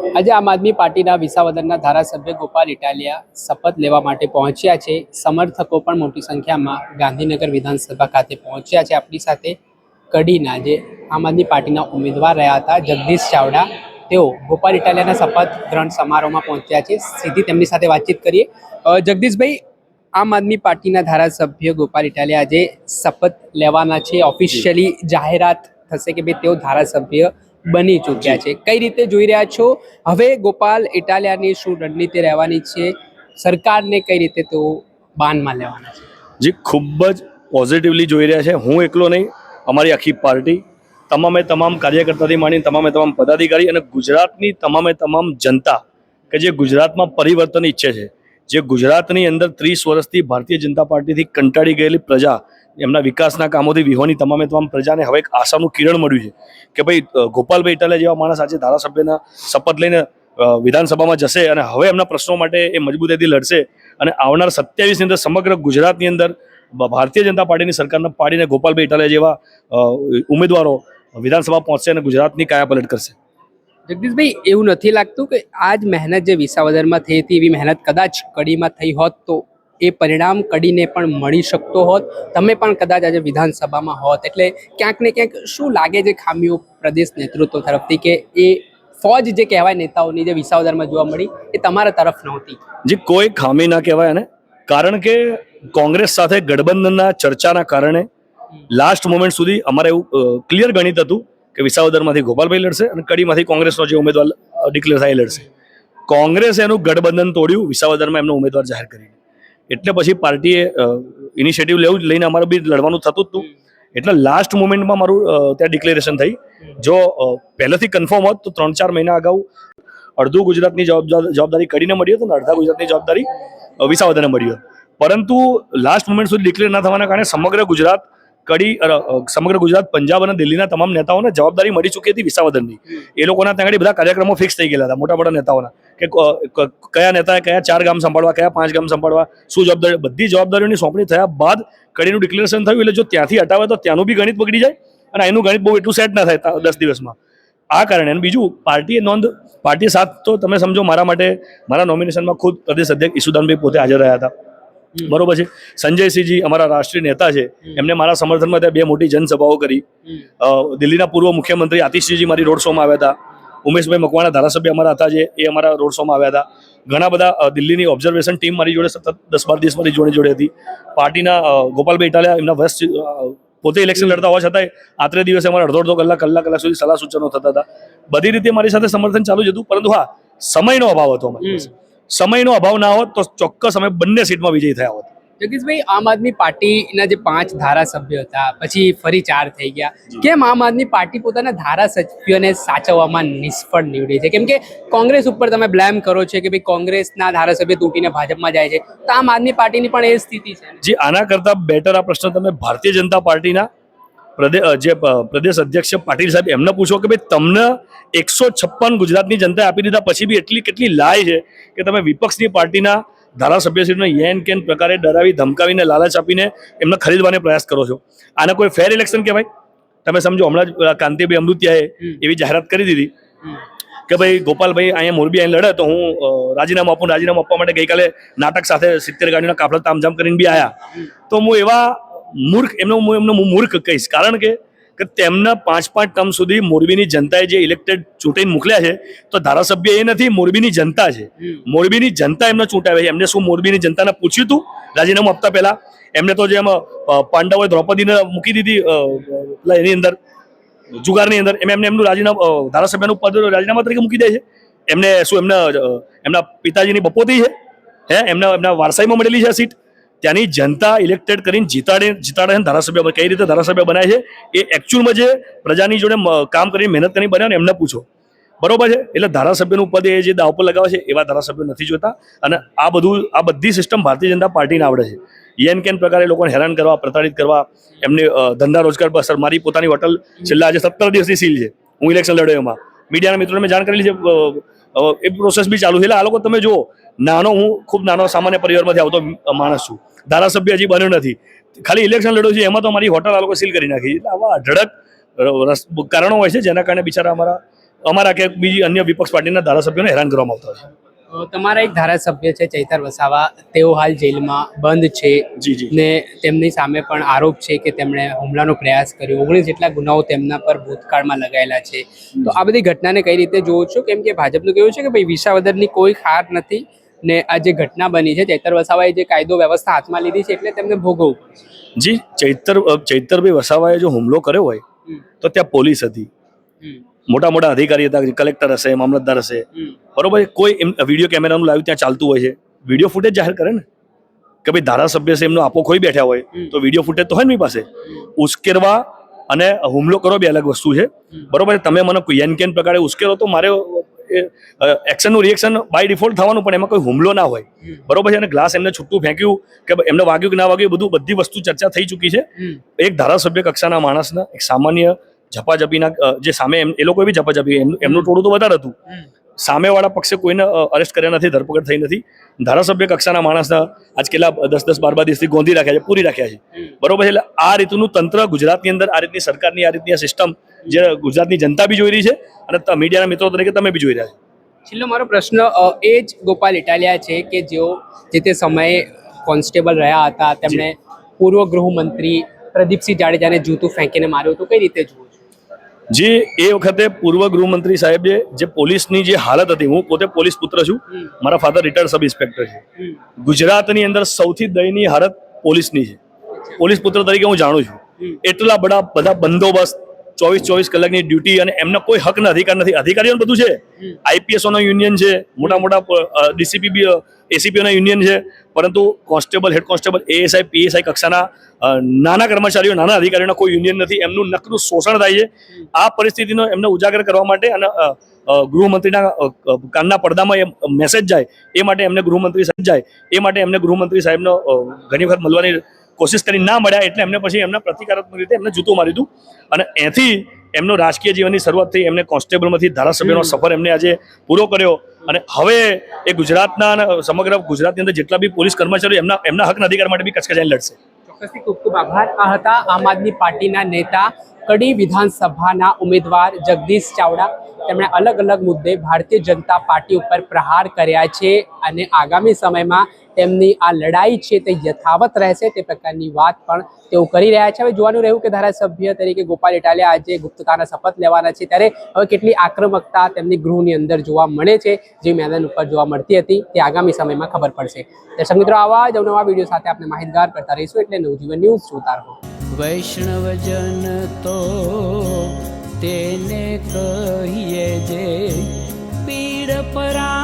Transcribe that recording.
આજે આમ આદમી પાર્ટીના વિસાવદરના ધારાસભ્ય ગોપાલ ઇટાલિયા શપથ લેવા માટે પહોંચ્યા છે. સમર્થકો પણ મોટી સંખ્યામાં ગાંધીનગર વિધાનસભા ખાતે પહોંચ્યા છે. આપણી સાથે કડીના જે આમ આદમી પાર્ટીના ઉમેદવાર રહ્યા હતા, જગદીશ ચાવડા. તેઓ ગોપાલ ઇટાલિયાના શપથ ગ્રહણ સમારોહમાં પહોંચ્યા છે. સીધી તેમની સાથે વાતચીત કરીએ. જગદીશભાઈ, આમ આદમી પાર્ટીના ધારાસભ્ય ગોપાલ ઇટાલિયા આજે શપથ લેવાના છે. ઓફિશિયલી જાહેરાત થશે કે ભાઈ તેઓ ધારાસભ્ય બની ચૂક્યા છે. કઈ રીતે જોઈ રહ્યા છો? હવે ગોપાલ ઇટાલિયાની શું રણનીતિ રહેવાની છે? સરકારને કઈ રીતે તેઓ બાનમાં લેવાના છે? જે, ખૂબ જ પોઝિટિવલી જોઈ રહ્યા છે. હું એકલો નહીં, અમારી આખી પાર્ટી, તમામે તમામ કાર્યકર્તાથી માંડીને તમામે તમામ પદાધિકારી અને ગુજરાતની તમામે તમામ જનતા, કે જે ગુજરાતમાં પરિવર્તન ઈચ્છે છે જે ગુજરાતની અંદર ત્રીસ વર્ષથી ભારતીય જનતા પાર્ટીથી કંટાળી ગયેલી પ્રજા, એમના વિકાસના કામોથી વિહોની તમામે તમામ પ્રજાને હવે એક આશાનું કિરણ મળ્યું છે કે ભાઈ ગોપાલભાઈ ઇટાલિયા જેવા માણસ આજે ધારાસભ્યના શપથ લઈને વિધાનસભામાં જશે અને હવે એમના પ્રશ્નો માટે એ મજબૂતાઈથી લડશે અને આવનાર સત્યાવીસની અંદર સમગ્ર ગુજરાતની અંદર ભારતીય જનતા પાર્ટીની સરકારને પાડીને ગોપાલભાઈ ઇટાલિયા જેવા ઉમેદવારો વિધાનસભા પહોંચશે અને ગુજરાતની કાયાપલટ કરશે. જગદીશભાઈ એવું નથી લાગતું કે આ જ મહેનત જે વિસાવદરમાં થઈ હતી એવી મહેનત કદાચ કડીમાં થઈ હોત તો એ પરિણામ કડીને પણ મળી શકતો હોત. તમે પણ કદાચ આજે વિધાનસભામાં હોત. એટલે ક્યાંક ને ક્યાંક શું લાગે છે ખામીઓ પ્રદેશ નેતૃત્વ તરફથી કે એ ફોજ જે કહેવાય નેતાઓની જે વિસાવદરમાં જોવા મળી એ તમારા તરફ નહોતી? જે કોઈ ખામી ના કહેવાય અને કારણ કે કોંગ્રેસ સાથે ગઠબંધનના ચર્ચાના કારણે લાસ્ટ મોમેન્ટ સુધી અમારે એવું ક્લિયર ગણિત હતું કે વિસાવદરમાંથી ગોપાલભાઈ લડશે અને કડીમાંથી કોંગ્રેસનો જે ઉમેદવાર ડિક્લેર થાય લડશે. કોંગ્રેસે એનું ગઠબંધન તોડ્યું, વિસાવદરમાં એમનો ઉમેદવાર જાહેર કરીને. એટલે પછી પાર્ટીએ ઇનિશિયેટિવ લેવું લઈને અમારે બી લડવાનું થતું હતું. એટલે લાસ્ટ મુમેન્ટમાં મારું ત્યાં ડિક્લેરેશન થઈ. જો પહેલેથી કન્ફર્મ હોત તો ત્રણ ચાર મહિના અગાઉ અડધું ગુજરાતની જવાબદાર કડીને મળી હતી અને અડધા ગુજરાતની જવાબદારી વિસાવદરને મળી હતી. પરંતુ લાસ્ટ મુમેન્ટ સુધી ડિક્લેર ના થવાના કારણે સમગ્ર ગુજરાત કડી સમગ્ર ગુજરાત, પંજાબ અને દિલ્હીના તમામ નેતાઓને જવાબદારી મળી ચૂકી હતી વિસાવદરની. એ લોકોના ત્યાં બધા કાર્યક્રમો ફિક્સ થઈ ગયેલા હતા, મોટા મોટા નેતાઓના. કે કયા નેતાએ કયા ચાર ગામ સંભાળવા, કયા પાંચ ગામ સંભાળવા, શું જવાબદારી, બધી જવાબદારીઓની સોંપણી થયા બાદ કડીનું ડિક્લેરેશન થયું, એટલે જો ત્યાંથી હટાવે તો ત્યાંનું બી ગણિત બગડી જાય અને એનું ગણિત બહુ એટલું સેટ ના થાય દસ દિવસમાં. આ કારણે બીજું, પાર્ટીએ નોંધ, પાર્ટી સાથ તો તમે સમજો મારા માટે, મારા નોમિનેશનમાં ખુદ પ્રદેશ અધ્યક્ષ ઈસુદાનભાઈ પોતે હાજર રહ્યા હતા. બરોબર છે. સંજયસિંહજી અમારા રાષ્ટ્રીય નેતા છે. એમને મારા સમર્થનમાં ત્યાં બે મોટી જનસભાઓ કરી. દિલ્હીના પૂર્વ મુખ્યમંત્રી આતિશજીજી મારી રોડ શોમાં આવ્યા હતા. ઉમેશભાઈ મકવાણા ધારાસભ્ય અમારા હતા જે એ અમારા રોડ શોમાં આવ્યા હતા. ઘણા બધા દિલ્હીની ઓબ્ઝર્વેશન ટીમ મારી જોડે સતત દસ બાર દિવસ મારી જોડે જોડે હતી. પાર્ટીના ગોપાલભાઈ ઇટાલિયા એમના વસ્ત પોતે ઇલેક્શન લડતા હોવા છતાંય આત્રે દિવસે અમારે અડધો અડધો કલાક કલાક કલાક સુધી સલાહ સૂચનો થતા હતા. બધી રીતે મારી સાથે સમર્થન ચાલુ જ હતું પરંતુ હા સમયનો અભાવ હતો અમારી. સમયનો અભાવ ના હોત તો ચોક્કસ અમે બંને સીટમાં વિજયી થયા હોત. જગદીશભાઈ આમ આદમી પાર્ટીના જે પાંચ ધારાસભ્ય હતા પછી ફરી ચાર થઈ ગયા. કેમ આમ આદમી પાર્ટી પોતાના ધારાસભ્યોને સાચવવામાં નિષ્ફળ નીવડી છે? કેમ કે કોંગ્રેસ ઉપર તમે બ્લેમ કરો છો કે ભાઈ કોંગ્રેસના ધારાસભ્ય તૂટીને ભાજપમાં જાય છે. તો આમ આદમી પાર્ટીની પણ એ સ્થિતિ છે જે આના કરતાં બેટર આ પ્રશ્ન તમે ભારતીય જનતા પાર્ટીના જે પ્રદેશ અધ્યક્ષ પાટીલ સાહેબ એમને પૂછો કે ભાઈ તમને એકસો છપ્પન ગુજરાતની જનતાએ આપી દીધા પછી બી એટલી કેટલી લાય છે કે તમે વિપક્ષની પાર્ટીના ધારાસભ્યશ્રીને યેન કેન પ્રકારે ડરાવી ધમકાવીને લાલચ આપીને એમને ખરીદવાનો પ્રયાસ કરો છો. આને કોઈ ફેર ઇલેક્શન કહેવાય? તમે સમજો હમણાં જ કાંતિભાઈ અમૃતિયાએ એવી જાહેરાત કરી દીધી કે ભાઈ ગોપાલભાઈ અહીંયા મોરબી અહીં લડે તો હું રાજીનામું આપું રાજીનામું આપવા માટે ગઈકાલે નાટક સાથે સિત્તેર ગાડીના કાફલા તામઝામ કરીને બી આવ્યા તો હું એવા મૂર્ખ એમનો હું એમનો હું મૂર્ખ કહીશ. કારણ કે કે તેમના પાંચ પાંચ ટર્મ સુધી મોરબીની જનતાએ જે ઇલેક્ટેડ ચૂંટીને મોકલ્યા છે તો ધારાસભ્ય એ નથી મોરબીની જનતા છે. મોરબીની જનતા એમને ચૂંટાવે છે. એમને શું મોરબીની જનતાને પૂછ્યું હતું રાજીનામું આપતા પહેલા. એમને તો જેમ પાંડવોએ દ્રૌપદીને મૂકી દીધી એની અંદર જુગારની અંદર. એમ એમને એમનું રાજીનામું ધારાસભ્યનું પદ રાજીનામા તરીકે મૂકી દે છે. એમને શું એમના એમના પિતાજીની બપોતી છે. હે? એમના એમના વારસાઈમાં મળેલી છે સીટ. ત્યાંની જનતા ઇલેક્ટેડ કરીને જીતાડે જીતાડે છે. ધારાસભ્ય કઈ રીતે ધારાસભ્ય બનાવે છે? એ એકચ્યુઅલમાં જે પ્રજાની જોડે કામ કરીને મહેનત કરીને બનાવે ને એમને પૂછો. બરોબર છે? એટલે ધારાસભ્યનું પદ એ જે દાવ પર લગાવે છે, એવા ધારાસભ્યો નથી જોતા. અને આ બધું, આ બધી સિસ્ટમ ભારતીય જનતા પાર્ટીને આવડે છે. યેન કેન પ્રકારે લોકોને હેરાન કરવા, પ્રતાડિત કરવા, એમને ધંધા રોજગાર પર અસર મારી પોતાની હોટલ છેલ્લા આજે સત્તર દિવસની સીલ છે. હું ઇલેક્શન લડ્યો એમાં. મીડિયાના મિત્રોને મેં જાણ કરેલી છે એ પ્રોસેસ બી ચાલુ છે. એટલે આ લોકો તમે જુઓ નાનો હું ખૂબ નાનો સામાન્ય પરિવારમાંથી આવતો માણસ છું. ધારાસભ્ય હજી બન્યો નથી. ખાલી ઇલેક્શન લડ્યો છે એમાં તો અમારી હોટલ આ લોકો સીલ કરી નાખી. એટલે આવા અઢળક કારણો હોય છે જેના કારણે બિચારા અમારા અમારા કે બીજી અન્ય વિપક્ષ પાર્ટીના ધારાસભ્યોને હેરાન કરવામાં આવતા હોય અ, તમારા એક ધારાસભ્ય છે ચૈતર વસાવા. તેઓ હાલ જેલમાં બંધ છે ને તેમની સામે પણ આરોપ છે કે તેમણે હુમલાનો પ્રયાસ કર્યો. ઓગણીસ જેટલા ગુનાઓ તેમના પર ભૂતકાળમાં લગાયેલા છે. તો આ બધી ઘટનાને કઈ રીતે જોવો છો? કેમ કે ભાજપનું કેવું છે કે ભાઈ વિસાવદરની કોઈ ખાર નથી ને આ જે ઘટના બની છે ચૈતર વસાવાએ જે કાયદો વ્યવસ્થા હાથમાં લીધી છે એટલે તેમને ભોગવવું જી ચૈતર ચૈતરભાઈ વસાવાએ જો હુમલો કર્યો હોય તો ત્યાં પોલીસ હતી. મોટા મોટા અધિકારી હતા કલેક્ટર હશે મામલતદાર હશે. બરોબર કોઈ એમ વીડિયો કેમેરાનું લાઈવ ત્યાં ચાલતું હોય છે. વીડિયો ફૂટેજ જાહેર કરે ને? કે ભાઈ ધારાસભ્ય છે એમનો આપો ખોઈ બેઠા હોય તો વીડિયો ફૂટેજ તો હોય ને પાસે. ઉશ્કેરવા અને હુમલો કરો બે અલગ વસ્તુ છે. બરોબર તમે મને કોઈ એન કેન પ્રકારે ઉશ્કેરો તો મારે એક્શનનું રિએક્શન બાય ડિફોલ્ટ થવાનું પણ એમાં કોઈ હુમલો ના હોય. બરોબર છે? અને ગ્લાસ એમને છૂટું ફેંક્યું કે એમને વાગ્યું કે ના વાગ્યું બધું બધી વસ્તુ ચર્ચા થઈ ચૂકી છે. એક ધારાસભ્ય કક્ષાના માણસના એક સામાન્ય ઝપાઝપીના જે સામે એ લોકો બી ઝપાઝપી એમનું ટોળું તો વધારે હતું. સામેવાળા પક્ષે કોઈને અરેસ્ટ કર્યા નથી ધરપકડ થઈ નથી. ધારાસભ્ય કક્ષાના માણસના આજ કેટલા દસ દસ બાર બાર દિવસથી ગોંધી રાખ્યા છે પૂરી રાખ્યા છે. બરોબર છે એટલે આ રીતનું તંત્ર ગુજરાતની અંદર આ રીતની સરકારની આ રીતની સિસ્ટમ જે ગુજરાતની જનતા બી જોઈ રહી છે અને મીડિયાના મિત્રો તરીકે તમે બી જોઈ રહ્યા છો. છેલ્લો મારો પ્રશ્ન એ જ ગોપાલ ઇટાલિયા છે કે જેઓ જે તે સમયે કોન્સ્ટેબલ રહ્યા હતા તેમણે પૂર્વ ગૃહમંત્રી પ્રદીપસિંહ જાડેજાને જૂતું ફેંકીને માર્યું હતું કઈ રીતે જે એ વખતે પૂર્વ ગૃહમંત્રી સાહેબે જે પોલીસની જે હાલત હતી હું પોતે પોલીસ પુત્ર છું મારા ફાધર રિટાયર્ડ સબ ઇન્સ્પેક્ટર છે. ગુજરાતની અંદર સૌથી દયનીય હાલત પોલીસની છે. પોલીસ પુત્ર તરીકે હું જાણું છું. એટલા બધા બધા બંદોબસ્ત ચોવીસ ચોવીસ કલાકની ડ્યુટી અને એમને કોઈ હક અધિકાર નથી. અધિકારીઓને બધું છે. હમ. યુનિયન છે મોટા મોટા ડીસીપી બી એસીપીઓના યુનિયન છે. પરંતુ constable head constable ASI PSI કક્ષાના નાના કર્મચારીઓ નાના અધિકારીઓના કોઈ યુનિયન નથી. એમનું નકરું શોષણ થાય છે. આ પરિસ્થિતિનો એમને ઉજાગર કરવા માટે અને ગૃહમંત્રીના કાનના પડદામાં એ મેસેજ જાય. એ માટે એમને ગૃહમંત્રી સાહેબ જાય. એ માટે એમને ગૃહમંત્રી સાહેબનો ઘણી વખત મળવાની કોશિશ કરી ના મળ્યા એટલે એમને પછી એમના પ્રતિકારાત્મક રીતે એમને જૂતું મારી દીધું અને એથી એમનો રાજકીય જીવનની શરૂઆત થઈ, એમને કોન્સ્ટેબલમાંથી ધારાસભ્યનો સફર એમને આજે પૂરો કર્યો. અને હવે એ ગુજરાતના સમગ્ર ગુજરાતની અંદર જેટલા બી પોલીસ કર્મચારીઓ, એમના એમના હકના અધિકાર માટે બી કચકચાઈને લડશે. ખૂબ ખૂબ આભાર. આ હતા આમ આદમી પાર્ટીના નેતા, કડી વિધાનસભાના ઉમેદવાર જગદીશ ચાવડા. તેમણે અલગ અલગ મુદ્દે ભારતીય જનતા પાર્ટી ઉપર પ્રહાર કર્યા છે અને આગામી સમયમાં તેમની આ લડાઈ છે તે યથાવત રહેશે તે પ્રકારની વાત પણ તેઓ કરી રહ્યા છે. હવે જોવાનું રહ્યું કે ધારાસભ્ય તરીકે ગોપાલ ઇટાલિયા આજે ગુપ્તતાના શપથ લેવાના છે. ત્યારે હવે કેટલી આક્રમકતા તેમની ગૃહની અંદર જોવા મળે છે, જે મેદાન ઉપર જોવા મળતી હતી તે આગામી સમયમાં ખબર પડશે. દર્શક મિત્રો, આવા જ અવનવા વીડિયો સાથે આપણે માહિતગાર કરતા રહીશું એટલે નવજીવન ન્યૂઝ જોતા રહો. વૈષ્ણવજન તો તેને કહીએ જે પીડ પરા